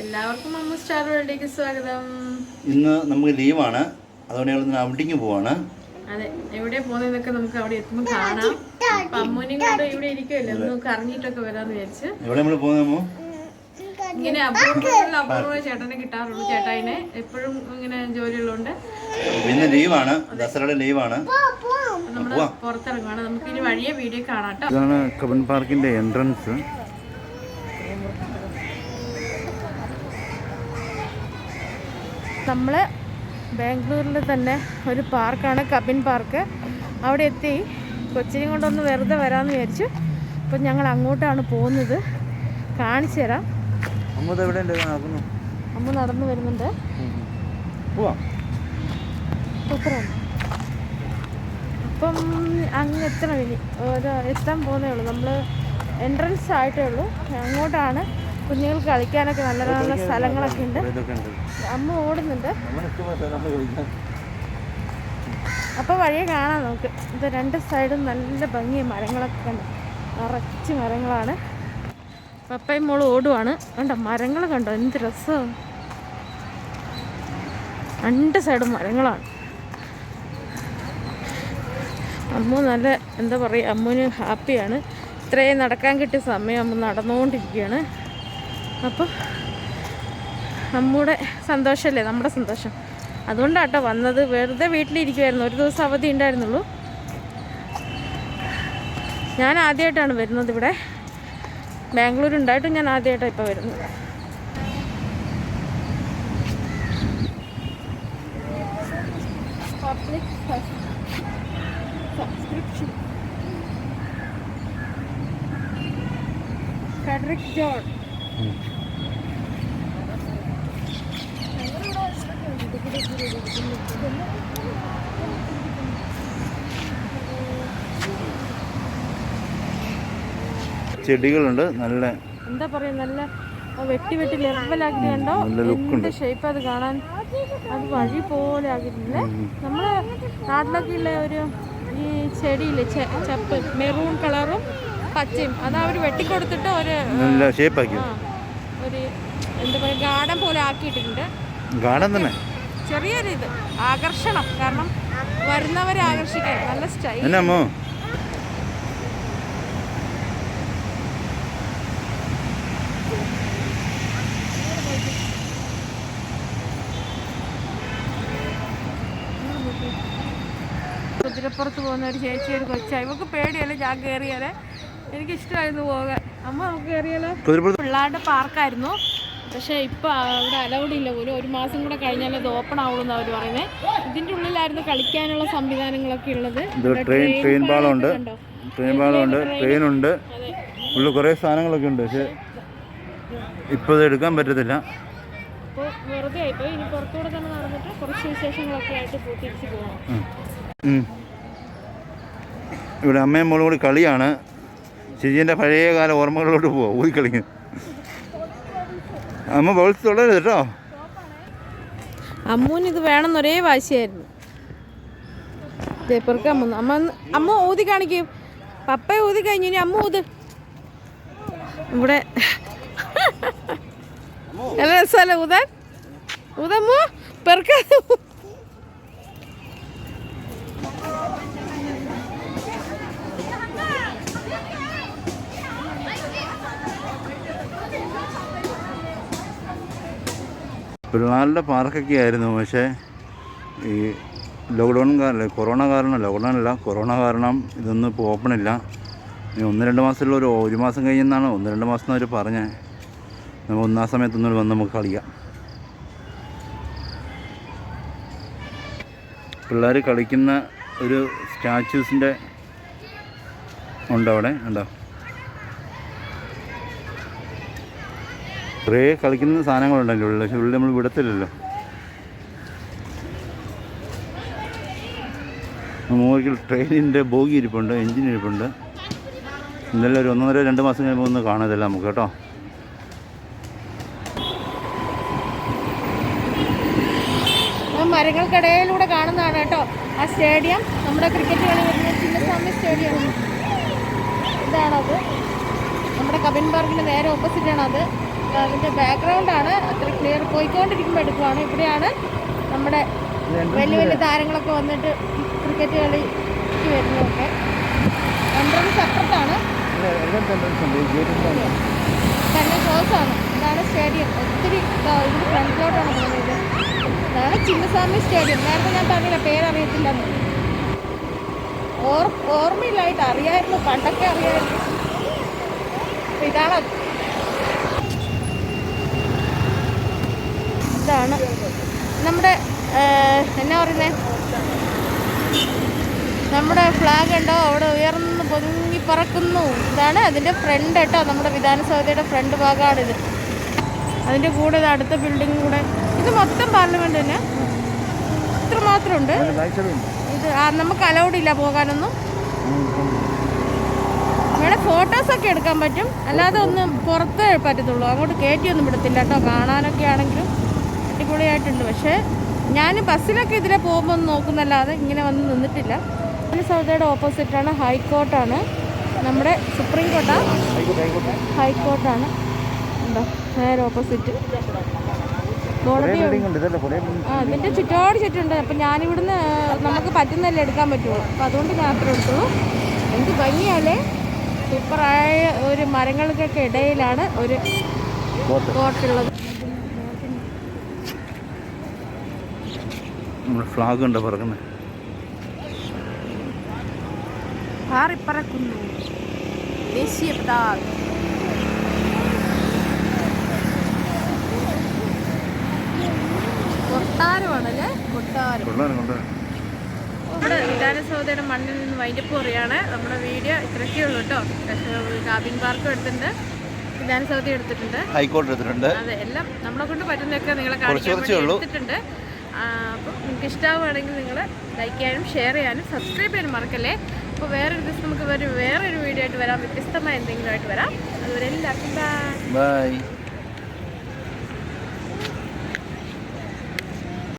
എല്ലാവർക്കും അമ്മ സ്റ്റാർ വേൾഡിലേക്ക് സ്വാഗതം. ഇന്ന് നമുക്ക് ലീവാണ്. അതുകൊണ്ട് ഞങ്ങൾ ഔട്ടിങ് പോവാണ്. അതെ എവിടെ പോകുന്നതൊക്കെ നമുക്ക് അവിടെ എത്തുമ്പോൾ കാണാം. അപ്പൊ അമ്മൂനെയും കൊണ്ട് ഇവിടെ ഇരിക്കുമല്ലോ ഒന്ന് കറങ്ങിയിട്ടൊക്കെ വരാന്ന് വിചാരിച്ച്. എവിടെ നമ്മൾ പോകുന്നോ ഇങ്ങനെ അപൂർവങ്ങളിൽ അപൂർവ ചേട്ടനെ കിട്ടാറുള്ളൂ ചേട്ടായിനെ എപ്പോഴും ഇങ്ങനെ ജോലിയുള്ളതുകൊണ്ട്. പിന്നെ ലീവാണ്. ദസറയുടെ ലീവാണ്. നമ്മൾ പുറത്തിറങ്ങുവാണ്. നമുക്ക് ഇനി വഴിയെ വീഡിയോ കാണാം ഇതാണ് കബൻ പാർക്കിന്റെ എൻട്രൻസ് നമ്മൾ ബാംഗ്ലൂരിൽ തന്നെ ഒരു പാർക്കാണ് കബിൻ പാർക്ക്. അവിടെ എത്തി. കൊച്ചിനെ കൊണ്ടൊന്ന് വെറുതെ വരാമെന്ന് വിചാരിച്ചു. അപ്പം ഞങ്ങൾ അങ്ങോട്ടാണ് പോകുന്നത്. കാണിച്ചു തരാം. അമ്മ നടന്നു വരുന്നുണ്ട്. അപ്പം അങ്ങ് എത്തണം ഇനി. എത്താൻ പോകുന്നേ ഉള്ളൂ. നമ്മൾ എൻട്രൻസ് ആയിട്ടേ ഉള്ളൂ. അങ്ങോട്ടാണ്. കുഞ്ഞുങ്ങൾക്ക് കളിക്കാനൊക്കെ നല്ല നല്ല സ്ഥലങ്ങളൊക്കെ ഉണ്ട്. അമ്മ ഓടുന്നുണ്ട്. അപ്പോൾ വഴിയെ കാണാം നമുക്ക്. ഇത് രണ്ട് സൈഡും നല്ല ഭംഗിയ മരങ്ങളൊക്കെ കണ്ട്. നിറച്ച് മരങ്ങളാണ്. പപ്പയും മോൾ ഓടുവാണ്. കണ്ടോ മരങ്ങൾ കണ്ടോ എന്ത് രസം. രണ്ട് സൈഡും മരങ്ങളാണ്. അമ്മു നല്ല എന്താ പറയുക അമ്മുവിന് ഹാപ്പിയാണ്. ഇത്രയും നടക്കാൻ കിട്ടിയ സമയം അമ്മ നടന്നുകൊണ്ടിരിക്കുകയാണ്. അപ്പോൾ നമ്മുടെ സന്തോഷമല്ലേ? നമ്മുടെ സന്തോഷം. അതുകൊണ്ടാട്ടോ വന്നത്. വെറുതെ വീട്ടിലിരിക്കുമായിരുന്നു ഒരു ദിവസം അവധി ഉണ്ടായിരുന്നുള്ളൂ. ഞാൻ ആദ്യമായിട്ടാണ് വരുന്നത് ഇവിടെ. ബാംഗ്ലൂർ ഉണ്ടായിട്ടും ഞാൻ ആദ്യമായിട്ടാണ് ഇപ്പോൾ വരുന്നത്. സബ്സ്ക്രിപ്ഷൻ ഫെഡറിക് ജോൺ ചെടികളുണ്ട് നല്ല എന്താ പറയാ നല്ല വെട്ടി വെട്ടി ലെവലാക്കി കണ്ടോ എന്ത് ഷേപ്പ് അത് കാണാൻ അത് വഴി പോലെ ആക്കിയിട്ടില്ലേ നമ്മളെ നാട്ടിലൊക്കെ ഉള്ള ഒരു ഈ ചെടിയില്ലേ ചപ്പ് മെറൂൺ കളറും പച്ചയും അത് അവർ വെട്ടിക്കൊടുത്തിട്ട് ഒരു നല്ല ഷേപ്പാക്കി ഒരു എന്താ പറയുക ഗാർഡൻ പോലെ ആക്കിയിട്ടുണ്ട്. ഗാർഡൻ തന്നെ. ചെറിയൊരു ഇത് ആകർഷണം. കാരണം വരുന്നവരെ ആകർഷിക്കാൻ നല്ല സ്റ്റൈൽ. എന്നാ അമ്മോ? കുതിരപ്പുറത്ത് പോകുന്ന ഒരു ചേച്ചി ഒരു കൊച്ചായി ഇവക്ക് പേടിയല്ലേ ഞാൻ കയറിയാലേ എനിക്ക് ഇഷ്ടമായിരുന്നു പോകാൻ. അമ്മ നമുക്ക് കയറിയാലോ പിള്ളേരുടെ പാർക്കായിരുന്നു. പക്ഷേ ഇപ്പോൾ അവിടെ അലൗഡ് ഇല്ല. പോലും ഒരു മാസം കൂടെ കഴിഞ്ഞാൽ അത് ഓപ്പൺ ആവുള്ളൂ അവർ പറയുന്നത് ഇതിന്റെ ഉള്ളിലായിരുന്നു കളിക്കാനുള്ള സംവിധാനങ്ങളൊക്കെ ഉള്ളത്. ട്രെയിൻ ട്രെയിൻ പാളമുണ്ട് ട്രെയിൻ പാളമുണ്ട് ട്രെയിൻ ഉണ്ട്. ഉള്ളിൽ കുറേ സാധനങ്ങളൊക്കെ ഉണ്ട്. പക്ഷേ ഇപ്പോൾ ഇത് എടുക്കാൻ പറ്റത്തില്ല. അപ്പോൾ വെറുതെ ആയിപ്പോയി ഇനി പുറത്തൂടെ തന്നെ നടന്നിട്ട് കുറച്ച് വിശേഷങ്ങളൊക്കെ ആയിട്ട് തിരിച്ച് പോകണം. ഇവിടെ അമ്മയും മോളും കൂടി കളിയാണ്. ശിജിന്റെ പഴയ കാല പോവാം. ഊയി കളിക്കും. അമ്മ ബോൾസ് കേട്ടോ. അമ്മൂന് ഇത് വേണമെന്ന് ഒരേ വാശിയായിരുന്നു. പേപ്പർക്ക് അമ്മ അമ്മ അമ്മ ഊതി കാണിക്കും. പപ്പ ഊതി കഴിഞ്ഞു ഇനി അമ്മ ഊത്. ഇവിടെ. നല്ല രസമല്ലേ ഊതാൻ? ഊതമ്മോ പെറുക്ക. പിള്ളേരുടെ പാർക്കൊക്കെ ആയിരുന്നു പക്ഷേ ഈ ലോക്ക്ഡൗൺ കാരണം കൊറോണ കാരണം ലോക്ക്ഡൗൺ അല്ല കൊറോണ കാരണം ഇതൊന്നും ഇപ്പോൾ ഓപ്പൺ ഇല്ല. ഇനി ഒന്ന് രണ്ട് മാസത്തിലുള്ള ഒരു ഒരു മാസം കഴിഞ്ഞെന്നാണ് ഒന്ന് രണ്ട് മാസം അവർ പറഞ്ഞത് നമ്മൾ ഒന്നാം സമയത്തൊന്നും വന്ന് നമുക്ക് കളിക്കാം. പിള്ളേർ കളിക്കുന്ന ഒരു സ്റ്റാച്യൂസിന്റെ ഉണ്ടവിടെ ഉണ്ടോ കുറേ കളിക്കുന്ന സാധനങ്ങളുണ്ടല്ലോ. ഉള്ളിൽ പക്ഷെ ഉള്ളിൽ നമ്മൾ വിടത്തില്ലല്ലോ. മുകളിൽ ട്രെയിനിന്റെ ബോഗി ഇരിപ്പുണ്ട് എൻജിൻ ഇരിപ്പുണ്ട്. ഇന്നലെ ഒരു ഒന്നര രണ്ട് മാസം കഴിയുമ്പോൾ ഒന്ന് കാണാതല്ല നമുക്ക് കേട്ടോ. മരങ്ങൾക്കിടയിലൂടെ കാണുന്നതാണ് കേട്ടോ. ആ സ്റ്റേഡിയം നമ്മുടെ ക്രിക്കറ്റ് കളി വരുന്ന ചിന്നസ്വാമി സ്റ്റേഡിയം. ഇതാണത്. നമ്മുടെ കബിൻ പാർക്കിന് നേരെ ഓപ്പോസിറ്റ് ആണ് അത് അതിന്റെ ബാക്ക്ഗ്രൗണ്ടാണ് അത്ര ക്ലിയർ പോയിക്കൊണ്ടിരിക്കുമ്പോൾ എടുക്കുവാണ്. ഇവിടെയാണ് നമ്മുടെ വലിയ വലിയ താരങ്ങളൊക്കെ വന്നിട്ട് ക്രിക്കറ്റ് കളിക്ക് വരുന്നതൊക്കെ. എൻട്രൻസ് അപ്പുറത്താണ്. തന്നെ ക്ലോസാണ് ഇതാണ് സ്റ്റേഡിയം ഒത്തിരി ഇതാ ഇതിന് ഫ്രണ്ടിലോട്ടാണ് പോകുന്നത്. ഇതാണ് ചിന്നസ്വാമി സ്റ്റേഡിയം നേരത്തെ ഞാൻ പറഞ്ഞില്ല പേരറിയത്തില്ലെന്ന് ഓർ ഓർമ്മയില്ലായിട്ട് അറിയായിരുന്നു പണ്ടൊക്കെ അറിയായിരുന്നു. ഇതാണ് നമ്മുടെ ഏഹ്, എന്നാ പറയുന്നേ? നമ്മുടെ ഫ്ലാഗ് ഉണ്ടോ? അവിടെ ഉയർന്ന് പൊങ്ങി പറക്കുന്നു. ഇതാണ് അതിന്റെ ഫ്രണ്ട് കേട്ടോ. നമ്മുടെ വിധാനസൗധയുടെ ഫ്രണ്ട് ഭാഗമാണിത് അതിന്റെ കൂടെ അടുത്ത ബിൽഡിംഗ് കൂടെ. ഇത് മൊത്തം പാർലമെന്റ് തന്നെ. ഇത്ര മാത്രമുണ്ട് ഇത് ആ, നമുക്ക് അലൗഡ് ഇല്ല പോകാനൊന്നും. വേണേ ഫോട്ടോസൊക്കെ എടുക്കാൻ പറ്റും. അല്ലാതെ ഒന്നും പുറത്ത് പറ്റത്തുള്ളൂ. അങ്ങോട്ട് കയറ്റിയൊന്നും വിടത്തില്ല കേട്ടോ. കാണാനൊക്കെ ആണെങ്കിലും അടിപൊളിയായിട്ടുണ്ട്. പക്ഷേ ഞാൻ ബസ്സിലൊക്കെ ഇതിലെ പോകുമ്പോൾ ഒന്ന് നോക്കുന്നല്ലാതെ ഇങ്ങനെ വന്ന് നിന്നിട്ടില്ല. പിന്നെ സൗദയുടെ ഓപ്പോസിറ്റാണ്. ഹൈക്കോർട്ടാണ് നമ്മുടെ സുപ്രീം കോർട്ടാ ഹൈക്കോർട്ടാണ് ഉണ്ടോ? നേരെ ഓപ്പോസിറ്റ്. കോടതി ആ ഇതിന്റെ ചുറ്റോട് ചുറ്റുണ്ട്. അപ്പം ഞാനിവിടുന്ന് നമുക്ക് പറ്റുന്നല്ലേ എടുക്കാൻ പറ്റുള്ളൂ. അപ്പം അതുകൊണ്ട് ഞാൻ അത്ര എടുത്തുള്ളൂ എന്ത് ഭംഗിയാലേ സൂപ്പറായ ഒരു മരങ്ങൾക്കൊക്കെ ഇടയിലാണ് ഒരു കോട്ടുള്ളത് നമ്മുടെ ഫ്ലാഗ് ഉണ്ട് പറക്കുന്നത് പാറിപ്പറക്കുന്നു. ദേശീയ പതാക. കൊട്ടാരമാണല്ലേ? കൊട്ടാരം. നമ്മുടെ വിധാനസൗധയുടെ മണ്ണിൽ നിന്ന് വൈൻഡപ്പ് പറയാണ് നമ്മുടെ വീഡിയോ ഇത്രയൊക്കെ ഉള്ളൂ കേട്ടോ. കാബിൻ പാർക്കും എടുത്തിട്ടുണ്ട്. വിധാനസൗധ എടുത്തിട്ടുണ്ട്. ഹൈക്കോടതി എടുത്തിട്ടുണ്ട്. അതെ എല്ലാം നമ്മളെ കൊണ്ട് പറ്റുന്നൊക്കെ നിങ്ങളെ കാണിച്ചു കാണിക്കാൻ. എടുത്തിട്ടുണ്ട്. അപ്പം നിങ്ങൾക്ക് ഇഷ്ടമാവുകയാണെങ്കിൽ നിങ്ങൾ ലൈക്ക് ചെയ്യാനും ഷെയർ ചെയ്യാനും സബ്സ്ക്രൈബ് ചെയ്യാനും മറക്കല്ലേ? അപ്പോൾ വേറൊരു ദിവസം നമുക്ക് വേറെ വേറൊരു വീഡിയോ ആയിട്ട് വരാം. വ്യത്യസ്തമായ എന്തെങ്കിലും ആയിട്ട് വരാം. അതുവരെ എല്ലാവർക്കും ബൈ